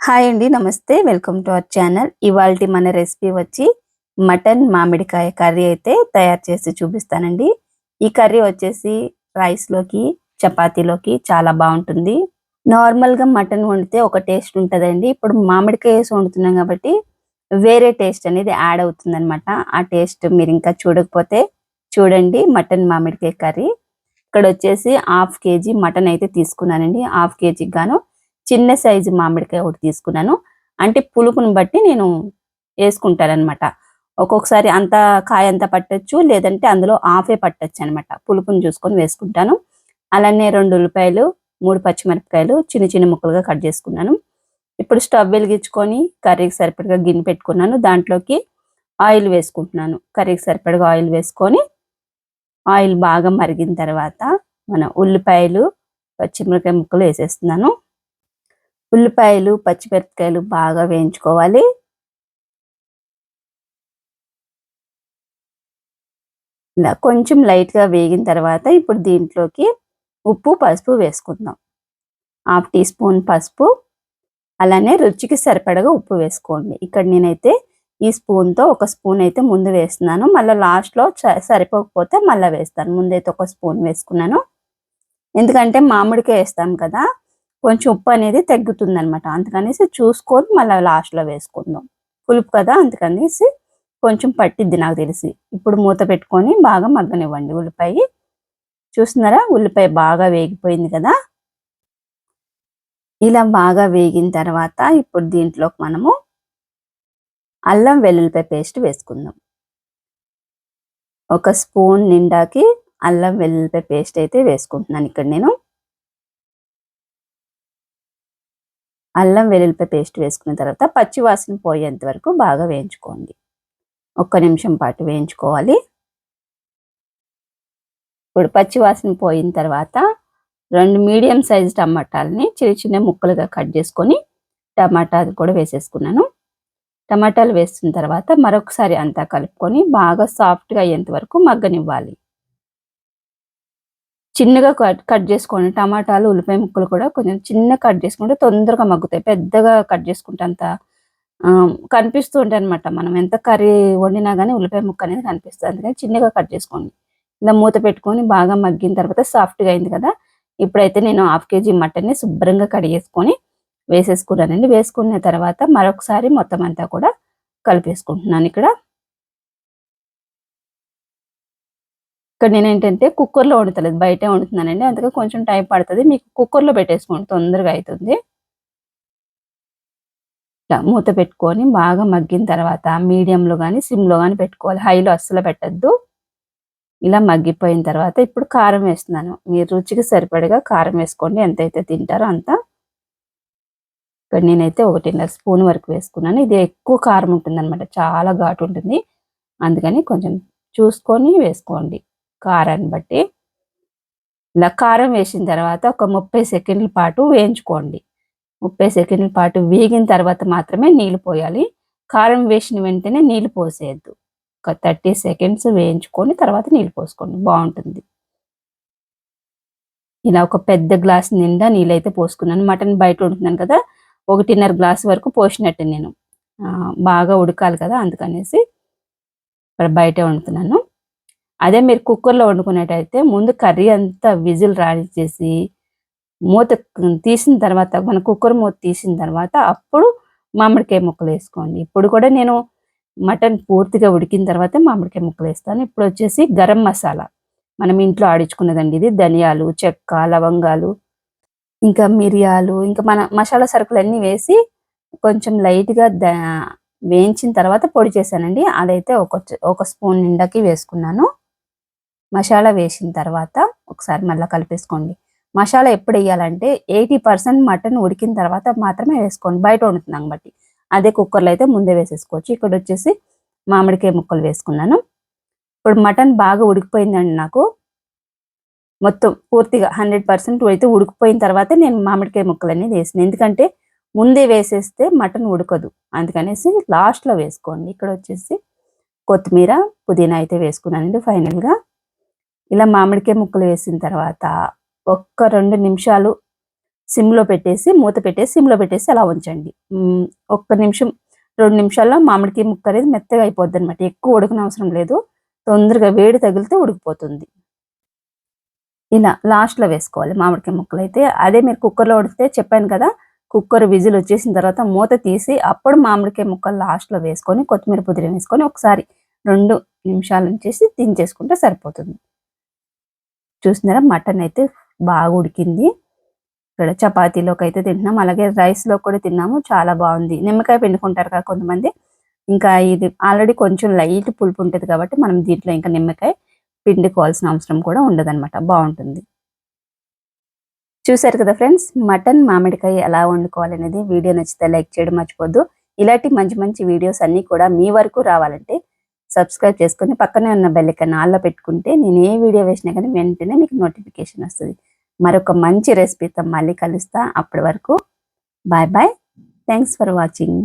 Hi అండి నమస్తే. Welcome to our channel. ఇవాళ మన రెసిపీ వచ్చి మటన్ మామిడికాయ కర్రీ అయితే తయారు చేసి చూపిస్తానండి. ఈ కర్రీ వచ్చేసి రైస్లోకి చపాతీలోకి చాలా బాగుంటుంది. నార్మల్గా మటన్ వండితే ఒక టేస్ట్ ఉంటుందండి. ఇప్పుడు మామిడికాయ వేసి వండుతున్నాం కాబట్టి వేరే టేస్ట్ అనేది యాడ్ అవుతుందన్నమాట. ఆ టేస్ట్ మీరు ఇంకా చూడకపోతే చూడండి మటన్ మామిడికాయ కర్రీ. ఇక్కడ వచ్చేసి హాఫ్ కేజీ మటన్ అయితే తీసుకున్నానండి. హాఫ్ కేజీకి గాను చిన్న సైజు మామిడికాయ ఒకటి తీసుకున్నాను. అంటే పులుపుని బట్టి నేను వేసుకుంటానమాట ఒక్కొక్కసారి అంత కాయ అంతా పట్టచ్చు లేదంటే అందులో ఆఫే పట్టొచ్చు అనమాట పులుపుని చూసుకొని వేసుకుంటాను. అలానే రెండు ఉల్లిపాయలు మూడు పచ్చిమిరపకాయలు చిన్న చిన్న ముక్కలుగా కట్ చేసుకున్నాను. ఇప్పుడు స్టవ్ వెలిగించుకొని కర్రీకి సరిపడగా గిన్నె పెట్టుకున్నాను. దాంట్లోకి ఆయిల్ వేసుకుంటున్నాను. కర్రీకి సరిపడగా ఆయిల్ వేసుకొని ఆయిల్ బాగా మరిగిన తర్వాత మన ఉల్లిపాయలు పచ్చిమిరపకాయ ముక్కలు వేసేస్తున్నాను. ఉల్లిపాయలు పచ్చిమిరపకాయలు బాగా వేయించుకోవాలి. ఇలా కొంచెం లైట్గా వేగిన తర్వాత ఇప్పుడు దీంట్లోకి ఉప్పు పసుపు వేసుకుందాం. హాఫ్ టీ స్పూన్ పసుపు అలానే రుచికి సరిపడగా ఉప్పు వేసుకోండి. ఇక్కడ నేనైతే ఈ స్పూన్తో ఒక స్పూన్ అయితే ముందు వేస్తున్నాను. మళ్ళీ లాస్ట్లో సరిపోకపోతే మళ్ళీ వేస్తాను. ముందైతే ఒక స్పూన్ వేసుకున్నాను. ఎందుకంటే మామిడికాయ వేస్తాం కదా కొంచెం ఉప్పు అనేది తగ్గుతుంది అనమాట అందుకనేసి చూసుకొని మళ్ళీ లాస్ట్లో వేసుకుందాం. పులుపు కదా అందుకనేసి కొంచెం పట్టిద్ది నాకు తెలిసి. ఇప్పుడు మూత పెట్టుకొని బాగా మగ్గనివ్వండి ఉల్లిపాయ. చూస్తున్నారా? ఉల్లిపాయ బాగా వేగిపోయింది కదా? ఇలా బాగా వేగిన తర్వాత ఇప్పుడు దీంట్లోకి మనము అల్లం వెల్లుల్లిపాయ పేస్ట్ వేసుకుందాం. ఒక స్పూన్ నిండాకి అల్లం వెల్లుల్లిపాయ పేస్ట్ అయితే వేసుకుంటున్నాను ఇక్కడ నేను. అల్లం వెల్లుల్లిపాయ పేస్ట్ వేసుకున్న తర్వాత పచ్చి వాసన పోయేంత వరకు బాగా వేయించుకోండి. ఒక్క నిమిషం పాటు వేయించుకోవాలి. ఇప్పుడు పచ్చి వాసన పోయిన తర్వాత రెండు మీడియం సైజ్ టమాటాలని చిన్న చిన్న ముక్కలుగా కట్ చేసుకొని టమాటా కూడా వేసేసుకున్నాను. టమాటాలు వేసిన తర్వాత మరొకసారి అంతా కలుపుకొని బాగా సాఫ్ట్గా అయ్యేంత వరకు మగ్గనివ్వాలి. చిన్నగా కట్ కట్ చేసుకోండి. టమాటాలు ఉల్లిపాయ ముక్కలు కూడా కొంచెం చిన్న కట్ చేసుకుంటే తొందరగా మగ్గుతాయి. పెద్దగా కట్ చేసుకుంటే అంత కనిపిస్తూ ఉంటాయి అనమాట మనం ఎంత కర్రీ వండినా కానీ ఉల్లిపాయ ముక్క అనేది కనిపిస్తుంది. అందుకని చిన్నగా కట్ చేసుకోండి. ఇలా మూత పెట్టుకొని బాగా మగ్గిన తర్వాత సాఫ్ట్గా అయింది కదా ఇప్పుడైతే నేను హాఫ్ కేజీ మటన్ని శుభ్రంగా కడిగేసుకొని వేసేసుకున్నానండి. వేసుకున్న తర్వాత మరొకసారి మొత్తం అంతా కూడా కలిపేసుకుంటున్నాను ఇక్కడ. ఇక్కడ నేను ఏంటంటే కుక్కర్లో వండుతలేదు బయటే వండుతున్నానండి. అందుకే కొంచెం టైం పడుతుంది. మీకు కుక్కర్లో పెట్టేసుకోండి తొందరగా అవుతుంది ఇట్లా మూత పెట్టుకొని బాగా మగ్గిన తర్వాత మీడియంలో కానీ సిమ్లో కానీ పెట్టుకోవాలి. హైలో అస్సలు పెట్టద్దు. ఇలా మగ్గిపోయిన తర్వాత ఇప్పుడు కారం వేస్తున్నాను. మీరు రుచికి సరిపడగా కారం వేసుకోండి. ఎంతైతే తింటారో అంత. ఇక్కడ నేనైతే ఒకటిన్నర స్పూన్ వరకు వేసుకున్నాను. ఇది ఎక్కువ కారం ఉంటుంది అనమాట చాలా ఘాటు ఉంటుంది. అందుకని కొంచెం చూసుకొని వేసుకోండి. కారాన్ని బట్టి. ఇలా కారం వేసిన తర్వాత ఒక ముప్పై సెకండ్ల పాటు వేయించుకోండి. ముప్పై సెకండ్ల పాటు వేగిన తర్వాత మాత్రమే నీళ్ళు పోయాలి. కారం వేసిన వెంటనే నీళ్ళు పోసేయద్దు. ఒక థర్టీ సెకండ్స్ వేయించుకొని తర్వాత నీళ్ళు పోసుకోండి. బాగుంటుంది. ఇలా ఒక పెద్ద గ్లాస్ నిండా నీళ్ళైతే పోసుకున్నాను. మటన్ బయట ఉంటున్నాను కదా ఒకటిన్నర గ్లాస్ వరకు పోసినట్టు నేను. బాగా ఉడకాలి కదా అందుకనేసి. ఇక్కడ బయటే వండుతున్నాను. అదే మీరు కుక్కర్లో వండుకునేటైతే ముందు కర్రీ అంతా విజిల్ రానిచ్చేసి మూత తీసిన తర్వాత మన కుక్కర్ మూత తీసిన తర్వాత అప్పుడు మామిడికాయ ముక్కలు వేసుకోండి. ఇప్పుడు కూడా నేను మటన్ పూర్తిగా ఉడికిన తర్వాత మామిడికాయ ముక్కలు వేస్తాను. ఇప్పుడు వచ్చేసి గరం మసాలా. మనం ఇంట్లో ఆడించుకున్నదండి ఇది. ధనియాలు చెక్క లవంగాలు ఇంకా మిరియాలు ఇంకా మన మసాలా సరుకులు అన్నీ వేసి కొంచెం లైట్గా వేయించిన తర్వాత పొడి చేశానండి. అదైతే ఒక ఒక స్పూన్ నిండాకి వేసుకున్నాను. మసాలా వేసిన తర్వాత ఒకసారి మళ్ళీ కలిపేసుకోండి. మసాలా ఎప్పుడు వేయాలంటే ఎయిటీ పర్సెంట్ మటన్ ఉడికిన తర్వాత మాత్రమే వేసుకోండి. బయట వండుతున్నాం బట్టి అదే కుక్కర్లో అయితే ముందే వేసేసుకోవచ్చు. ఇక్కడ వచ్చేసి మామిడికాయ ముక్కలు వేసుకున్నాను. ఇప్పుడు మటన్ బాగా ఉడికిపోయిందండి నాకు. మొత్తం పూర్తిగా హండ్రెడ్ పర్సెంట్ అయితే ఉడికిపోయిన తర్వాత నేను మామిడికాయ ముక్కలు అనేది వేసిన. ఎందుకంటే ముందే వేసేస్తే మటన్ ఉడకదు. అందుకనేసి లాస్ట్లో వేసుకోండి. ఇక్కడ వచ్చేసి కొత్తిమీర పుదీనా అయితే వేసుకున్నానండి ఫైనల్గా. ఇలా మామిడికాయ ముక్కలు వేసిన తర్వాత ఒక్క రెండు నిమిషాలు సిమ్లో పెట్టేసి మూత పెట్టేసి సిమ్లో పెట్టేసి అలా ఉంచండి. ఒక్క నిమిషం రెండు నిమిషాల్లో మామిడికాయ ముక్క అనేది మెత్తగా అయిపోద్ది అనమాట ఎక్కువ ఉడకన అవసరం లేదు. తొందరగా వేడి తగిలితే ఉడికిపోతుంది. ఇలా లాస్ట్లో వేసుకోవాలి మామిడికాయ ముక్కలు అయితే. అదే మీరు కుక్కర్లో ఉడికితే చెప్పాను కదా కుక్కర్ విజిల్ వచ్చేసిన తర్వాత మూత తీసి అప్పుడు మామిడికాయ ముక్కలు లాస్ట్లో వేసుకొని కొత్తిమీర పుదీనా వేసుకొని ఒకసారి రెండు నిమిషాలు ఉంచేసి దించేసుకుంటే సరిపోతుంది. చూస్తున్నారా మటన్ అయితే బాగా ఉడికింది. ఇక్కడ చపాతీలోకి అయితే తింటున్నాం. అలాగే రైస్లో కూడా తిన్నాము. చాలా బాగుంది. నిమ్మకాయ పిండుకుంటారు కదా కొంతమంది. ఇంకా ఇది ఆల్రెడీ కొంచెం లైట్ పులుపు ఉంటుంది కాబట్టి మనం దీంట్లో ఇంకా నిమ్మకాయ పిండుకోవాల్సిన అవసరం కూడా ఉండదన్నమాట. బాగుంటుంది. చూసారు కదా ఫ్రెండ్స్? మటన్ మామిడికాయ ఎలా వండుకోవాలనేది వీడియో నచ్చితే లైక్ చేయడం మర్చిపోద్దు. ఇలాంటి మంచి మంచి వీడియోస్ అన్నీ కూడా మీ వరకు రావాలంటే సబ్స్క్రైబ్ చేసుకొని పక్కనే ఉన్న బెల్ ఆల్లో పెట్టుకుంటే నేను ఏ వీడియో వేసినా కానీ వెంటనే మీకు నోటిఫికేషన్ వస్తుంది. మరొక మంచి రెసిపీతో మళ్ళీ కలుస్తా. అప్పటి వరకు bye bye thanks for watching